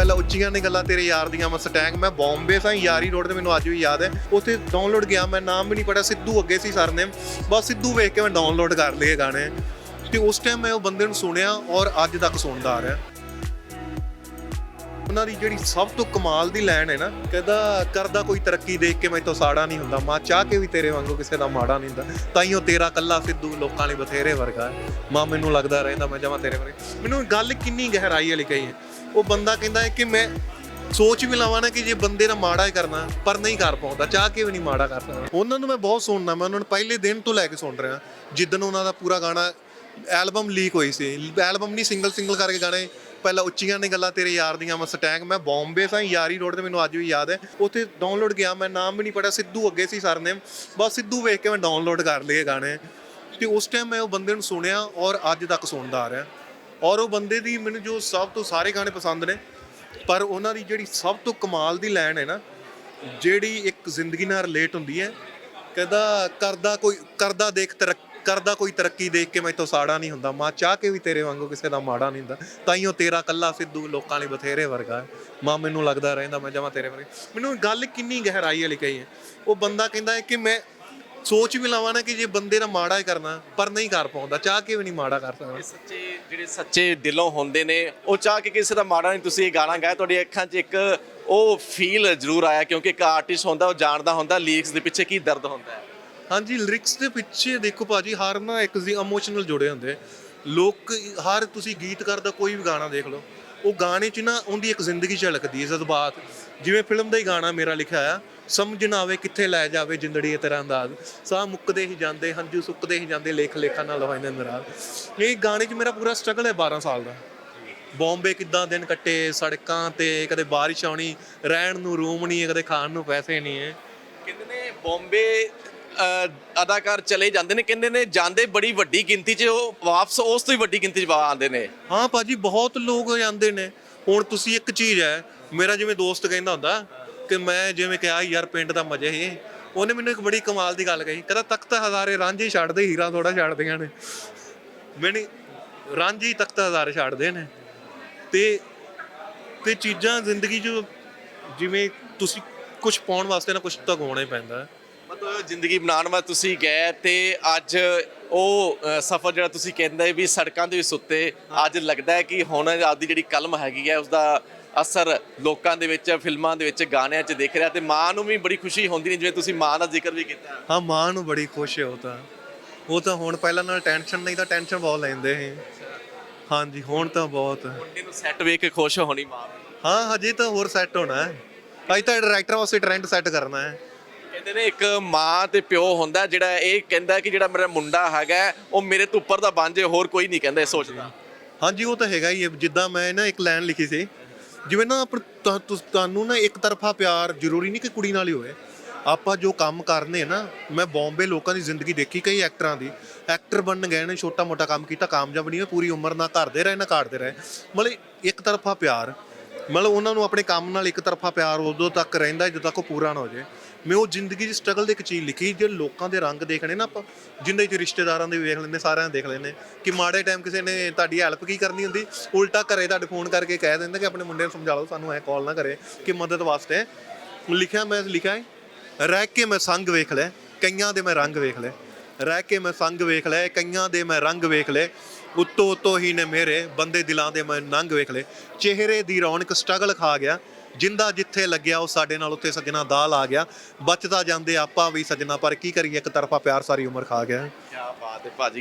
ਪਹਿਲਾਂ ਉੱਚੀਆਂ ਨੇ ਗੱਲਾਂ ਤੇਰੇ ਯਾਰ ਦੀਆਂ ਮਸਟੈਂਗ ਮੈਂ ਬੰਬੇ ਸਾਂ ਯਾਰੀ ਰੋਡ ਤੇ ਮੈਨੂੰ ਅੱਜ ਵੀ ਯਾਦ ਹੈ। ਉੱਥੇ ਡਾਊਨਲੋਡ ਗਿਆ, ਮੈਂ ਨਾਮ ਵੀ ਨਹੀਂ ਪੜਿਆ ਸਿੱਧੂ ਅੱਗੇ ਸੀ ਸਰਨੇਮ ਬਸ ਸਿੱਧੂ ਵੇਖ ਕੇ ਮੈਂ ਡਾਊਨਲੋਡ ਕਰ ਲਏ ਗਾਣੇ। ਤੇ ਉਸ ਟਾਈਮ ਮੈਂ ਉਹ ਬੰਦੇ ਨੂੰ ਸੁਣਿਆ ਔਰ ਅੱਜ ਤੱਕ ਸੁਣਦਾ ਆ ਰਿਹਾ। ਉਹਨਾਂ ਦੀ ਜਿਹੜੀ ਸਭ ਤੋਂ ਕਮਾਲ ਦੀ ਲਾਈਨ ਹੈ ਨਾ, ਕਹਿੰਦਾ, ਕਰਦਾ ਕੋਈ ਤਰੱਕੀ ਦੇਖ ਕੇ ਮੈਥੋਂ ਸਾੜਾ ਨਹੀਂ ਹੁੰਦਾ। ਮਾਂ, ਚਾਹ ਕੇ ਵੀ ਤੇਰੇ ਵਾਂਗੂ ਕਿਸੇ ਦਾ ਮਾੜਾ ਨਹੀਂ ਹੁੰਦਾ। ਤਾਈਓ ਤੇਰਾ ਕੱਲਾ ਸਿੱਧੂ ਲੋਕਾਂ ਲਈ ਬਥੇਰੇ ਵਰਗਾ ਮਾਂ, ਮੈਨੂੰ ਲੱਗਦਾ ਰਹਿੰਦਾ, ਮੈਂ ਜਾਵਾਂ ਤੇਰੇ ਵਰਗੇ ਮੈਨੂੰ ਗੱਲ ਕਿੰਨੀ ਗਹਿਰਾਈ ਵਾਲੀ ਕਹੀ ਹੈ। ਉਹ ਬੰਦਾ ਕਹਿੰਦਾ ਹੈ ਕਿ ਮੈਂ ਸੋਚ ਵੀ ਲਵਾਂ ਨਾ ਕਿ ਜੇ ਬੰਦੇ ਨਾਲ ਮਾੜਾ ਹੀ ਕਰਨਾ, ਪਰ ਨਹੀਂ ਕਰ ਪਾਉਂਦਾ, ਚਾਹ ਕੇ ਵੀ ਨਹੀਂ ਮਾੜਾ ਕਰ ਸਕਦਾ ਉਹਨਾਂ ਨੂੰ ਮੈਂ ਬਹੁਤ ਸੁਣਨਾ, ਮੈਂ ਉਹਨਾਂ ਨੂੰ ਪਹਿਲੇ ਦਿਨ ਤੋਂ ਲੈ ਕੇ ਸੁਣ ਰਿਹਾ। ਜਿੱਦਨ ਉਹਨਾਂ ਦਾ ਪੂਰਾ ਗਾਣਾ, ਐਲਬਮ ਲੀਕ ਹੋਈ ਸੀ। ਐਲਬਮ ਨਹੀਂ ਸਿੰਗਲ ਸਿੰਗਲ ਕਰਕੇ ਗਾਣੇ। ਪਹਿਲਾਂ ਉੱਚੀਆਂ ਨੇ ਗੱਲਾਂ, ਤੇਰੇ ਯਾਰ ਦੀਆਂ, ਮੈਂ ਸਟੈਂਗ, ਮੈਂ ਬੰਬੇ ਸਾਂ ਯਾਰੀ ਰੋਡ ਤੇ ਮੈਨੂੰ ਅੱਜ ਵੀ ਯਾਦ ਹੈ। ਉੱਥੇ ਡਾਊਨਲੋਡ ਗਿਆ, ਮੈਂ ਨਾਮ ਵੀ ਨਹੀਂ ਪੜਿਆ ਸਿੱਧੂ ਅੱਗੇ ਸੀ ਸਰ ਨੇ। ਬਸ ਸਿੱਧੂ ਵੇਖ ਕੇ ਮੈਂ ਡਾਊਨਲੋਡ ਕਰ ਲਏ ਗਾਣੇ। ਤੇ ਉਸ ਟਾਈਮ ਮੈਂ ਉਹ ਬੰਦੇ ਨੂੰ ਸੁਣਿਆ ਔਰ ਅੱਜ ਤੱਕ ਸੁਣਦਾ ਆ ਰਿਹਾ। ਔਰ ਉਹ ਬੰਦੇ ਦੀ ਮੈਨੂੰ ਜੋ ਸਭ ਤੋਂ ਸਾਰੇ ਗਾਣੇ ਪਸੰਦ ਨੇ, ਪਰ ਉਹਨਾਂ ਦੀ ਜਿਹੜੀ ਸਭ ਤੋਂ ਕਮਾਲ ਦੀ ਲਾਈਨ ਹੈ ਨਾ, ਜਿਹੜੀ ਇੱਕ ਜ਼ਿੰਦਗੀ ਨਾਲ ਰਿਲੇਟ ਹੁੰਦੀ ਹੈ, ਕਹਿੰਦਾ ਕਰਦਾ ਕੋਈ, ਕਰਦਾ ਦੇਖ ਤਰੱਕੀ ਕਰਦਾ ਕੋਈ ਤਰੱਕੀ ਦੇਖ ਕੇ ਮੈਥੋਂ ਸਾੜਾ ਨਹੀਂ ਹੁੰਦਾ, ਮਾਂ ਚਾਹ ਕੇ ਵੀ ਤੇਰੇ ਵਾਂਗੂ ਕਿਸੇ ਦਾ ਮਾੜਾ ਨਹੀਂ ਹੁੰਦਾ ਤਾਈਓ ਤੇਰਾ ਕੱਲਾ ਸਿੱਧੂ ਲੋਕਾਂ ਲਈ ਬਥੇਰੇ ਵਰਗਾ ਹੈ। ਮਾਂ ਮੈਨੂੰ ਲੱਗਦਾ ਰਹਿੰਦਾ, ਮੈਂ ਜਮਾ ਤੇਰੇ ਵਰਗਾ, ਮੈਨੂੰ ਗੱਲ ਕਿੰਨੀ ਗਹਿਰਾਈ ਵਾਲੀ ਕਹੀ ਹੈ ਉਹ ਬੰਦਾ ਕਹਿੰਦਾ ਹੈ ਕਿ ਮੈਂ ਸੋਚ ਵੀ ਲਵਾਂ ਨਾ ਕਿ ਜੇ ਬੰਦੇ ਨਾਲ ਮਾੜਾ ਹੀ ਕਰਨਾ ਪਰ ਨਹੀਂ ਕਰ ਪਾਉਂਦਾ ਚਾਹ ਕੇ ਵੀ ਨਹੀਂ ਮਾੜਾ ਕਰ ਸਕਦਾ। ਸੱਚੇ ਜਿਹੜੇ ਸੱਚੇ ਦਿਲੋਂ ਹੁੰਦੇ ਨੇ ਉਹ ਚਾਹ ਕੇ ਕਿਸੇ ਦਾ ਮਾੜਾ ਨਹੀਂ ਤੁਸੀਂ ਇਹ ਗਾਣਾ ਗਾਇਆ ਤੁਹਾਡੀ ਅੱਖਾਂ 'ਚ ਇੱਕ ਉਹ ਫੀਲ ਜ਼ਰੂਰ ਆਇਆ ਕਿਉਂਕਿ ਇੱਕ ਆਰਟਿਸਟ ਹੁੰਦਾ ਉਹ ਜਾਣਦਾ ਹੁੰਦਾ ਲੀਕਸ ਦੇ ਪਿੱਛੇ ਕੀ ਦਰਦ ਹੁੰਦਾ ਹੈ। ਹਾਂਜੀ ਲਿਰਿਕਸ ਦੇ ਪਿੱਛੇ ਦੇਖੋ ਭਾਜੀ ਹਰ ਨਾ ਇੱਕ ਜੀ ਇਮੋਸ਼ਨਲ ਜੁੜੇ ਹੁੰਦੇ। ਲੋਕ ਹਰ ਤੁਸੀਂ ਗੀਤਕਾਰ ਦਾ ਕੋਈ ਵੀ ਗਾਣਾ ਦੇਖ ਲਓ ਉਹ ਗਾਣੇ 'ਚ ਨਾ ਉਹਦੀ ਇੱਕ ਜ਼ਿੰਦਗੀ ਝਲਕਦੀ ਹੈ ਜਜ਼ਬਾਤ। ਜਿਵੇਂ ਫਿਲਮ ਦਾ ਹੀ ਗਾਣਾ ਮੇਰਾ ਲਿਖਿਆ ਆ ਸਮਝ ਨਾ ਆਵੇ ਕਿੱਥੇ ਲੈ ਜਾਵੇ ਜਿੰਦੜੀ ਤੇਰਾ ਅੰਦਾਜ਼। ਸਾਹ ਮੁੱਕਦੇ ਹੀ ਜਾਂਦੇ ਹੰਝੂ ਸੁੱਕਦੇ ਹੀ ਜਾਂਦੇ ਲੇਖ ਲੇਖਾਂ ਨਾਲ ਹੋਏ ਨੇ ਨਰਾਜ਼ ਇਹ ਗਾਣੇ 'ਚ ਮੇਰਾ ਪੂਰਾ ਸਟਰਗਲ ਹੈ 12 ਸਾਲ ਦਾ। ਬੰਬੇ ਕਿੱਦਾਂ ਦਿਨ ਕੱਟੇ ਸੜਕਾਂ ਤੇ ਕਦੇ ਬਾਰਿਸ਼ ਆਉਣੀ ਰਹਿਣ ਨੂੰ ਰੂਮ ਨਹੀਂ ਹੈ ਕਦੇ ਖਾਣ ਨੂੰ ਪੈਸੇ ਨਹੀਂ ਹੈ। ਕਹਿੰਦੇ ਨੇ ਬੰਬੇ ਅਦਾਕਾਰ ਚਲੇ ਜਾਂਦੇ ਨੇ ਕਹਿੰਦੇ ਨੇ ਜਾਂਦੇ ਬੜੀ ਵੱਡੀ ਗਿਣਤੀ 'ਚ ਉਹ ਵਾਪਸ ਉਸ ਤੋਂ ਹੀ ਵੱਡੀ ਗਿਣਤੀ 'ਚ ਆਉਂਦੇ ਨੇ। ਹਾਂ ਭਾਜੀ ਬਹੁਤ ਲੋਕ ਜਾਂਦੇ ਨੇ। ਹੁਣ ਤੁਸੀਂ ਇੱਕ ਚੀਜ਼ ਹੈ ਮੇਰਾ ਜਿਵੇਂ ਦੋਸਤ ਕਹਿੰਦਾ ਹੁੰਦਾ ਕਿ ਮੈਂ ਜਿਵੇਂ ਕਿਹਾ ਯਾਰ ਪਿੰਡ ਦਾ ਮਜ਼ੇ ਹੀ ਉਹਨੇ ਮੈਨੂੰ ਇੱਕ ਬੜੀ ਕਮਾਲ ਦੀ ਗੱਲ ਕਹੀ। ਕਹਿੰਦਾ ਤਖਤ ਹਜ਼ਾਰੇ ਰਾਂਝੇ ਛੱਡਦੇ ਹੀਰਾ ਥੋੜਾ ਛੱਡਦੀਆਂ ਨੇ। ਮੈਨੇ ਰਾਂਝੀ ਤਖਤ ਹਜ਼ਾਰੇ ਛੱਡਦੇ ਨੇ। ਤੇ ਤੇ ਚੀਜ਼ਾਂ ਜ਼ਿੰਦਗੀ 'ਚ ਜਿਵੇਂ ਤੁਸੀਂ ਕੁਝ ਪਾਉਣ ਵਾਸਤੇ ਨਾ ਕੁਝ ਤਾਂ ਗਾਉਣਾ ਹੀ ਪੈਂਦਾ। ਮਤਲਬ ਜ਼ਿੰਦਗੀ ਬਣਾਉਣ ਵਾਸਤੇ ਤੁਸੀਂ ਗਏ ਤੇ ਅੱਜ ਉਹ ਸਫ਼ਰ ਜਿਹੜਾ ਤੁਸੀਂ ਕਹਿੰਦੇ ਵੀ ਸੜਕਾਂ ਦੇ ਵੀ ਸੁੱਤੇ ਅੱਜ ਲੱਗਦਾ ਹੈ ਕਿ ਹੁਣ ਆਪਦੀ ਜਿਹੜੀ ਕਲਮ ਹੈਗੀ ਹੈ ਉਸ ਦਾ ਅਸਰ ਲੋਕਾਂ ਦੇ ਵਿੱਚ ਫਿਲਮਾਂ ਦੇ ਵਿੱਚ ਗਾਣਿਆਂ 'ਚ ਦਿਖ ਰਿਹਾ ਤੇ ਮਾਂ ਨੂੰ ਵੀ ਬੜੀ ਖੁਸ਼ੀ ਹੁੰਦੀ ਨੇ ਜਿਵੇਂ ਤੁਸੀਂ ਮਾਂ ਦਾ ਜ਼ਿਕਰ ਵੀ ਕੀਤਾ। ਹਾਂ ਮਾਂ ਨੂੰ ਬੜੀ ਖੁਸ਼ ਹੈ ਉਹ ਤਾਂ। ਉਹ ਤਾਂ ਹੁਣ ਪਹਿਲਾਂ ਨਾਲ ਟੈਨਸ਼ਨ ਨਹੀਂ ਤਾਂ ਟੈਨਸ਼ਨ ਬਹੁਤ ਲੈਂਦੇ ਸੀ। ਹਾਂਜੀ ਹੁਣ ਤਾਂ ਬਹੁਤ। ਮੁੰਡੇ ਨੂੰ ਸੈੱਟ ਵੇਖ ਕੇ ਖੁਸ਼ ਹੋਣੀ ਮਾਂ। ਹਾਂ ਹਜੇ ਤਾਂ ਹੋਰ ਸੈੱਟ ਹੋਣਾ ਹੈ। ਅਜੇ ਤਾਂ ਡਾਇਰੈਕਟਰ ਵਾਸਤੇ ਟ੍ਰੈਂਡ ਸੈੱਟ ਕਰਨਾ ਹੈ। ਕਹਿੰਦੇ ਨੇ ਇੱਕ ਮਾਂ ਤੇ ਪਿਓ ਹੁੰਦਾ ਜਿਹੜਾ ਇਹ ਕਹਿੰਦਾ ਕਿ ਜਿਹੜਾ ਮੇਰਾ ਮੁੰਡਾ ਹੈਗਾ ਉਹ ਮੇਰੇ ਤੋਂ ਉੱਪਰ ਦਾ ਜਾਏ ਹੋਰ ਕੋਈ ਨਹੀਂ ਕਹਿੰਦਾ ਇਹ ਸੋਚਦਾ। ਹਾਂਜੀ ਉਹ ਤਾਂ ਹੈਗਾ ਹੀ ਹੈ। ਜਿੱਦਾਂ ਮੈਂ ਨਾ ਇੱਕ ਲਾਈਨ ਲਿਖੀ ਸੀ ਜਿਵੇਂ ਨਾ ਆਪਣ ਤੁਹਾ- ਤੁਸ- ਤੁਹਾਨੂੰ ਨਾ ਇੱਕ ਤਰਫਾ ਪਿਆਰ ਜ਼ਰੂਰੀ ਨਹੀਂ ਕਿ ਕੁੜੀ ਨਾਲ ਹੀ ਹੋਵੇ। ਆਪਾਂ ਜੋ ਕੰਮ ਕਰਨੇ ਨਾ, ਮੈਂ ਬੰਬੇ ਲੋਕਾਂ ਦੀ ਜ਼ਿੰਦਗੀ ਦੇਖੀ, ਕਈ ਐਕਟਰਾਂ ਦੀ। ਐਕਟਰ ਬਣਨ ਗਏ ਨੇ ਛੋਟਾ ਮੋਟਾ ਕੰਮ ਕੀਤਾ, ਕਾਮਯਾਬ ਨਹੀਂ ਹੋਏ, ਪੂਰੀ ਉਮਰ ਨਾ ਕਰਦੇ ਰਹੇ, ਨਾ ਕਾਟਦੇ ਰਹੇ। ਮਤਲਬ ਇੱਕ ਤਰਫਾ ਪਿਆਰ। ਮਤਲਬ ਉਹਨਾਂ ਨੂੰ ਆਪਣੇ ਕੰਮ ਨਾਲ ਇੱਕ ਤਰਫਾ ਪਿਆਰ ਉਦੋਂ ਤੱਕ ਰਹਿੰਦਾ ਜਦੋਂ ਤੱਕ ਉਹ ਪੂਰਾ ਨਾ ਹੋ ਜਾਏ। ਮੈਂ ਉਹ ਜ਼ਿੰਦਗੀ ਦੀ ਸਟਰਗਲ ਦੀ ਇੱਕ ਚੀਜ਼ ਲਿਖੀ ਜੇ ਲੋਕਾਂ ਦੇ ਰੰਗ ਦੇਖਣੇ ਨਾ ਆਪਾਂ ਜਿੰਦੇ ਚ ਰਿਸ਼ਤੇਦਾਰਾਂ ਦੇ ਵੀ ਵੇਖ ਲੈਂਦੇ, ਸਾਰਿਆਂ ਦੇ ਦੇਖ ਲੈਂਦੇ, ਕਿ ਮਾੜੇ ਟਾਈਮ ਕਿਸੇ ਨੇ ਤੁਹਾਡੀ ਹੈਲਪ ਕੀ ਕਰਨੀ ਹੁੰਦੀ, ਉਲਟਾ ਘਰੇ ਤੁਹਾਡੇ ਫੋਨ ਕਰਕੇ ਕਹਿ ਦਿੰਦਾ ਕਿ ਆਪਣੇ ਮੁੰਡੇ ਨੂੰ ਸਮਝਾ ਲਓ, ਸਾਨੂੰ ਐ ਕਾਲ ਨਾ ਕਰੇ, ਕਿ ਮਦਦ ਵਾਸਤੇ। ਲਿਖਿਆ ਮੈਂ, ਲਿਖਿਆ ਹੈ, ਰਹਿ ਕੇ ਮੈਂ ਸੰਗ ਵੇਖ ਲੈ ਕਈਆਂ ਦੇ ਮੈਂ ਰੰਗ ਵੇਖ ਲੈ ਰਹਿ ਕੇ ਮੈਂ ਸੰਗ ਵੇਖ ਲਏ, ਕਈਆਂ ਦੇ ਮੈਂ ਰੰਗ ਵੇਖ ਲਏ, ਉੱਤੋਂ ਉੱਤੋਂ ਹੀ ਨੇ ਮੇਰੇ ਬੰਦੇ ਦਿਲਾਂ ਦੇ ਮੈਂ ਨੰਗ ਵੇਖ ਲਏ। ਚਿਹਰੇ ਦੀ ਰੌਣਕ ਸਟਰਗਲ ਖਾ ਗਿਆ, ਜਿੰਦਾ ਜਿੱਥੇ ਲੱਗਿਆ ਉਹ ਸਾਡੇ ਨਾਲ ਉੱਥੇ ਸੱਜਣਾ ਦਾਲ ਆ ਗਿਆ। ਬਚਦਾ ਜਾਂਦੇ ਆਪਾਂ ਵੀ ਸੱਜਣਾ, ਪਰ ਕੀ ਕਰੀਏ, ਇੱਕ ਤਰਫਾ ਪਿਆਰ ਸਾਰੀ ਉਮਰ ਖਾ ਗਿਆ। ਕੀ ਬਾਤ ਹੈ ਭਾਜੀ